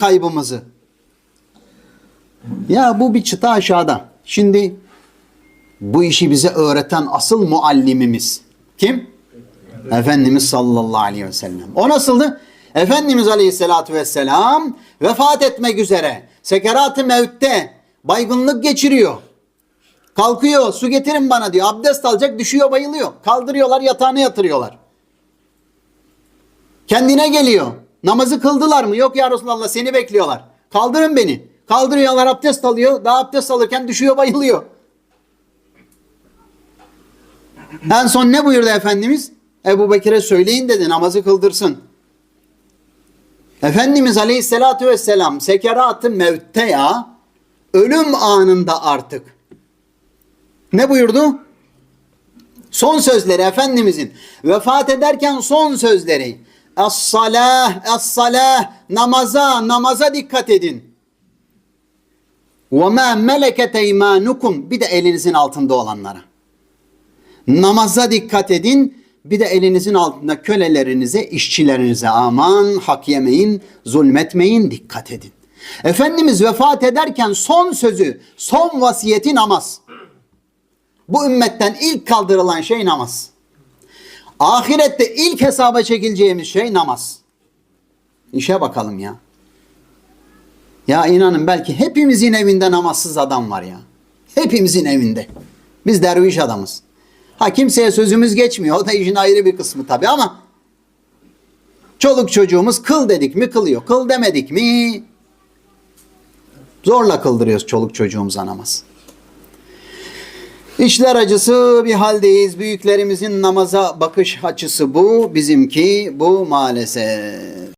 kaybımızı. Ya bu bir çıta aşağıda. Şimdi bu işi bize öğreten asıl muallimimiz kim? Efendimiz sallallahu aleyhi ve sellem. O nasıldı? Efendimiz aleyhissalatu vesselam vefat etmek üzere. Sekerat-ı mevtte baygınlık geçiriyor. Kalkıyor su getirin bana diyor. Abdest alacak düşüyor bayılıyor. Kaldırıyorlar yatağına yatırıyorlar. Kendine geliyor. Namazı kıldılar mı? Yok ya Resulallah seni bekliyorlar. Kaldırın beni. Kaldırıyorlar abdest alıyor. Daha abdest alırken düşüyor bayılıyor. En son ne buyurdu Efendimiz? Ebu Bekir'e söyleyin dedi namazı kıldırsın. Efendimiz Aleyhisselatü Vesselam sekeratı mevtte ya ölüm anında artık. Ne buyurdu? Son sözleri Efendimizin vefat ederken son sözleri. Es-salah, es-salah. Namaza, namaza dikkat edin. Ve ma meleket eymanukum. Bir de elinizin altında olanlara. Namaza dikkat edin. Bir de elinizin altında kölelerinize, işçilerinize aman hak yemeyin, zulmetmeyin, dikkat edin. Efendimiz vefat ederken son sözü, son vasiyeti namaz. Bu ümmetten ilk kaldırılan şey namaz. Ahirette ilk hesaba çekileceğimiz şey namaz. İşe bakalım ya. Ya inanın belki hepimizin evinde namazsız adam var ya. Hepimizin evinde. Biz derviş adamız. Ha kimseye sözümüz geçmiyor. O da işin ayrı bir kısmı tabii ama çoluk çocuğumuz kıl dedik mi kılıyor. Kıl demedik mi zorla kıldırıyoruz çoluk çocuğumuza namaz. İşler acısı bir haldeyiz. Büyüklerimizin namaza bakış açısı bu. Bizimki bu maalesef.